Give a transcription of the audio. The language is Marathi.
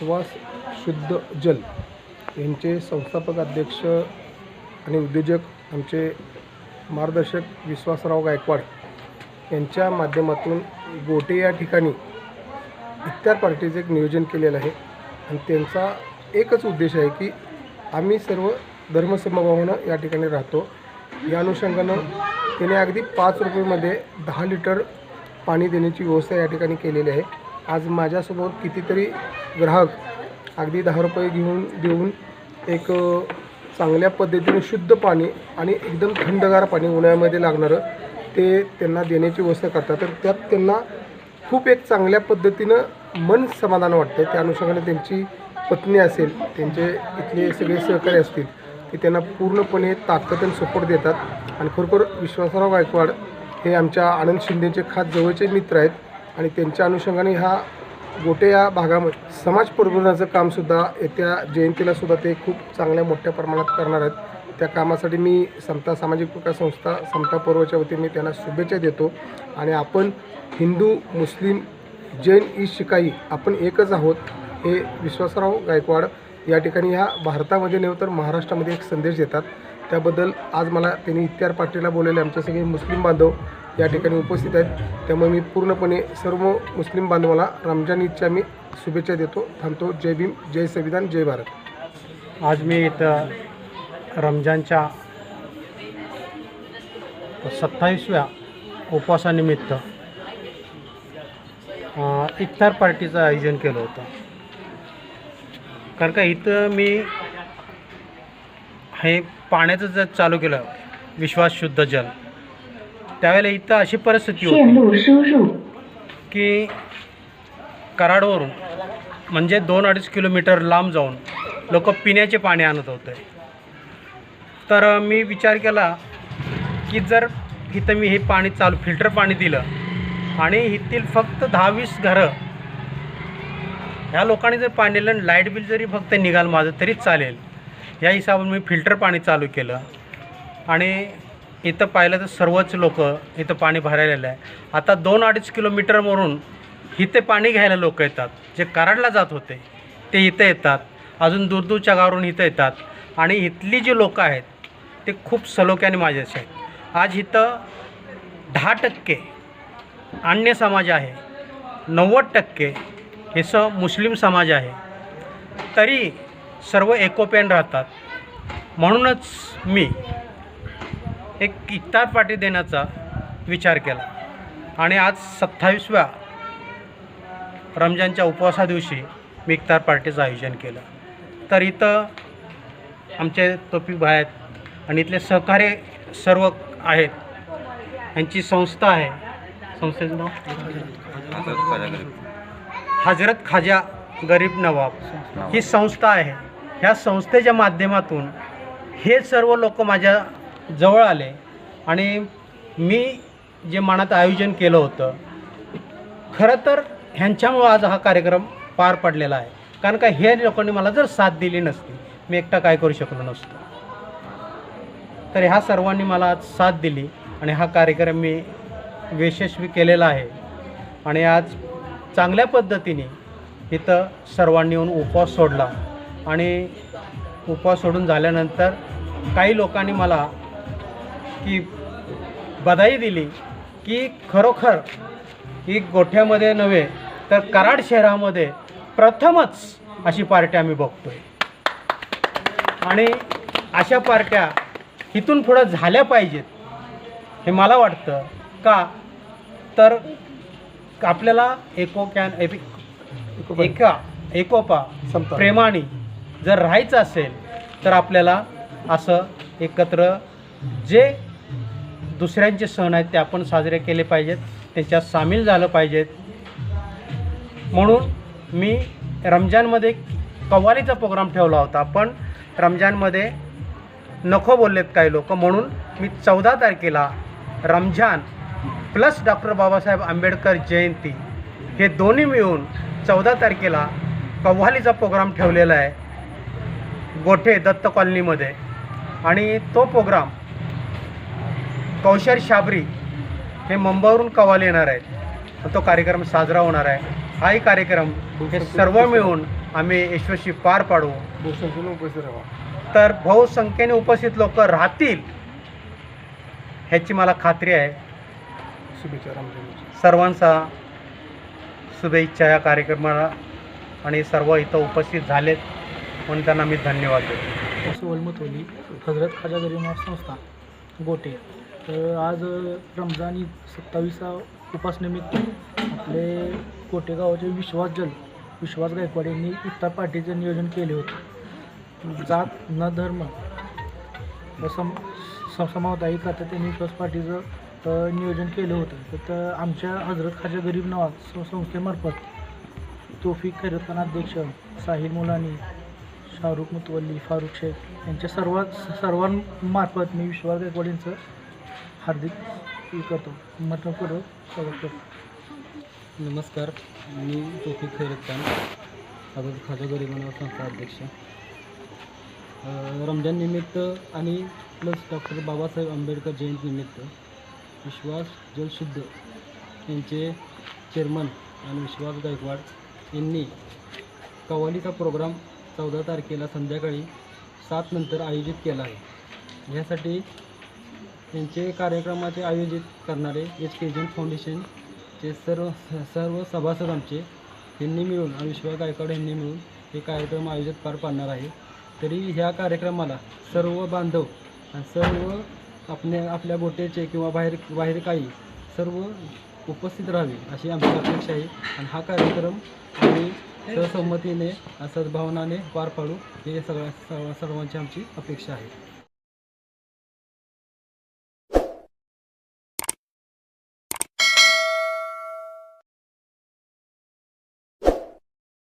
विश्वास शुद्ध जल यांचे संस्थापक अध्यक्ष आणि उद्योजक आमचे मार्गदर्शक विश्वासराव गायकवाड यांच्या माध्यमातून गोटे या ठिकाणी इफ्तार पार्टीचं एक नियोजन केलेलं आहे. आणि त्यांचा एकच उद्देश आहे की आम्ही सर्व धर्मसमभावानं या ठिकाणी राहतो. या अनुषंगानं त्याने अगदी पाच रुपयेमध्ये दहा लिटर पाणी देण्याची व्यवस्था या ठिकाणी केलेली आहे. आज माझ्यासमोर कितीतरी ग्राहक अगदी दहा रुपये घेऊन देऊन एक चांगल्या पद्धतीने शुद्ध पाणी आणि एकदम थंडगार पाणी उन्हाळ्यामध्ये लागणारं ते त्यांना देण्याची व्यवस्था करतात. तर त्यात त्यांना खूप एक चांगल्या पद्धतीनं मन समाधान वाटतं. त्या अनुषंगाने त्यांची पत्नी असेल त्यांचे इथले सगळे सहकारी असतील ते त्यांना पूर्णपणे ताकद आणि सपोर्ट देतात. आणि खरोखर विश्वासराव गायकवाड हे आमच्या आनंद शिंदेचे खास जवळचे मित्र आहेत. आणि त्यांच्या अनुषंगाने ह्या गोटे या भागामध्ये समाज प्रबोधनाचं कामसुद्धा येत्या जयंतीला सुद्धा ते खूप चांगल्या मोठ्या प्रमाणात करणार आहेत. त्या कामासाठी मी समता सामाजिक विकास संस्था समता पर्वच्या वतीने मी त्यांना शुभेच्छा देतो. आणि आपण हिंदू मुस्लिम जैन ई शिकाई आपण एकच आहोत हे विश्वासराव गायकवाड या ठिकाणी ह्या भारतामध्ये नव्हे तर महाराष्ट्रामध्ये एक संदेश देतात. त्याबद्दल आज मला त्यांनी इत्यार पार्टीला बोलवले. आमचे सगळे मुस्लिम बांधव या ठिकाणी उपस्थित आहेत. त्यामुळे मी पूर्णपणे सर्व मुस्लिम बांधवाला रमजान ईदच्या मी शुभेच्छा देतो. थांबतो. जय भीम जय संविधान जय भारत. आज मी इथं रमजानच्या सत्तावीसव्या उपवासानिमित्त इफ्तार पार्टीचं आयोजन केलं होतं. कारण का इथं मी हे पाण्याचं जर चालू केलं विश्वास शुद्ध जल त्यावेळेला इथं अशी परिस्थिती होती की कराडवरून म्हणजे दोन अडीच किलोमीटर लांब जाऊन लोक पिण्याचे पाणी आणत होते. तर मी विचार केला की जर इथं मी हे पाणी चालू फिल्टर पाणी दिलं आणि इथील फक्त दहा वीस घरं ह्या लोकांनी जर पाणी दिलं लाइट बिल जरी फक्त निघाल माझं तरी चालेल. या हिशोबाने मी फिल्टर पाणी चालू केलं. आणि इथं पाहिलं तर सर्वच लोक इथं पाणी भरायलेलं आहे. आता दोन अडीच किलोमीटरवरून इथे पाणी घ्यायला लोक येतात. जे कराडला जात होते ते इथं येतात. अजून दूरदूरच्या गावावरून इथं येतात. आणि इथली जी लोकं आहेत ते खूप सलोख्याने माझ्याशी आहेत. आज इथं दहा टक्के अन्य समाज आहे. नव्वद टक्के हे स मुस्लिम समाज आहे. तरी सर्व एकोप्यान राहतात. म्हणूनच मी एक इफ्तार पार्टी देण्याचा विचार केला. आणि आज सत्तावीसव्या रमजानच्या उपवासा दिवशी मी इफ्तार पार्टीचं आयोजन केलं. तर इथं आमचे तोपी भाई आहेत आणि इथले सहकार्य सर्व आहेत. यांची संस्था आहे. संस्थेचं नाव? हजरत खाजा गरीब नवाब. ही संस्था आहे. ह्या संस्थेच्या माध्यमातून हे सर्व लोक माझ्या जवळ आले आणि मी जे मनात आयोजन केलं होतं खरं तर ह्यांच्यामुळं आज हा कार्यक्रम पार पडलेला आहे. कारण का हे लोकांनी मला जर साथ दिली नसती मी एकटा काय करू शकलो नसतो. तर ह्या सर्वांनी मला आज साथ दिली आणि हा कार्यक्रम मी यशस्वी केलेला आहे. आणि आज चांगल्या पद्धतीने इथं सर्वांनी येऊन उपवास सोडला. आणि उपवास सोडून झाल्यानंतर काही लोकांनी मला की बधाई दिली की खरोखर ही गोठ्यामध्ये नव्हे तर कराड शहरामध्ये प्रथमच अशी पार्टी आम्ही बघतोय. आणि अशा पार्ट्या इथून पुढं झाल्या पाहिजेत हे मला वाटतं. का? तर आपल्याला एकोक्यान एपि- एका एकोपा समता. जर राहायचं असेल तर आपल्याला असं एकत्र जे दुसऱ्यांचे सण आहेत ते आपण साजरे केले पाहिजेत त्याच्यात सामील झालं पाहिजेत. म्हणून मी रमजानमध्ये कव्वालीचा प्रोग्राम ठेवला होता. पण रमजानमध्ये नको बोललेत काही लोक. म्हणून मी चौदा तारखेला रमजान प्लस डॉक्टर बाबासाहेब आंबेडकर जयंती हे दोन्ही मिळून चौदा तारखेला कव्वालीचा प्रोग्राम ठेवलेला आहे. गोठे दत्त कॉलनीमध्ये. आणि तो प्रोग्राम कौशल शाबरी हे मुंबईवरून कवाल येणार आहेत. तो कार्यक्रम साजरा होणार आहे. हाही कार्यक्रम हे सर्व मिळून आम्ही यशस्वी पार पाडू. बहुसंख्येने उपस्थित राहा तर बहुसंख्येने उपस्थित लोक राहतील ह्याची मला खात्री आहे. शुभेच्छा सर्वांचा शुभेच्छा या कार्यक्रमाला आणि सर्व इथं उपस्थित झालेत. म्हणून त्यांना मी धन्यवाद देतो. सोल हजरत खाजा गरीमाफ संस्था गोटे. तर आज रमजान ईद सत्तावीसा उपासनिमित्त आपले गोटे गावाचे विश्वास जल विश्वास गायकवाड यांनी इफ्तार पार्टीचं नियोजन केले होते. जात न धर्म सम सम समावताही करता त्यांनी विश्वास पार्टीचं नियोजन केलं होतं. तर आमच्या हजरत खाजा गरीब नवाज संस्थेमार्फत तोफिक खैरतखान अध्यक्ष साहिल मुलानी शाहरुख मुतवल्ली फारुख शेख यांच्या सर्व सर्वांमार्फत मी विश्वास गायकवाड यांचं हार्दिक हे करतो. मतपूर्वक स्वागत करतो नमस्कार. मी तोफिक खैरत खान हजरत खाजा गरिबांना संस्था अध्यक्ष. रमजान निमित्त आणि प्लस डॉक्टर बाबासाहेब आंबेडकर जयंती निमित्त विश्वास जलशुद्ध यांचे चेअरमन आणि विश्वास गायकवाड यांनी कव्वालीचा प्रोग्राम चौदा तारखेला संध्याकाळी सात नंतर आयोजित केला आहे. ह्यासाठी यांचे कार्यक्रमाचे आयोजित करणारे एच के जन फाउंडेशनचे सर्व सर्व सभासद आमचे यांनी मिळून आणि विश्वास गायकवाड यांनी मिळून हे कार्यक्रम आयोजित पार पाडणार आहे. तरी ह्या कार्यक्रमाला सर्व बांधव आणि सर्व आपल्या आपल्या बोटेचे किंवा बाहेर बाहेर काही सर्व उपस्थित राहावे अशी आमची अपेक्षा आहे. आणि हा कार्यक्रम आम्ही सहसंमतीने सद्भावनाने पार पाडू हे सगळ्या सर्व सर्वांची आमची अपेक्षा आहे.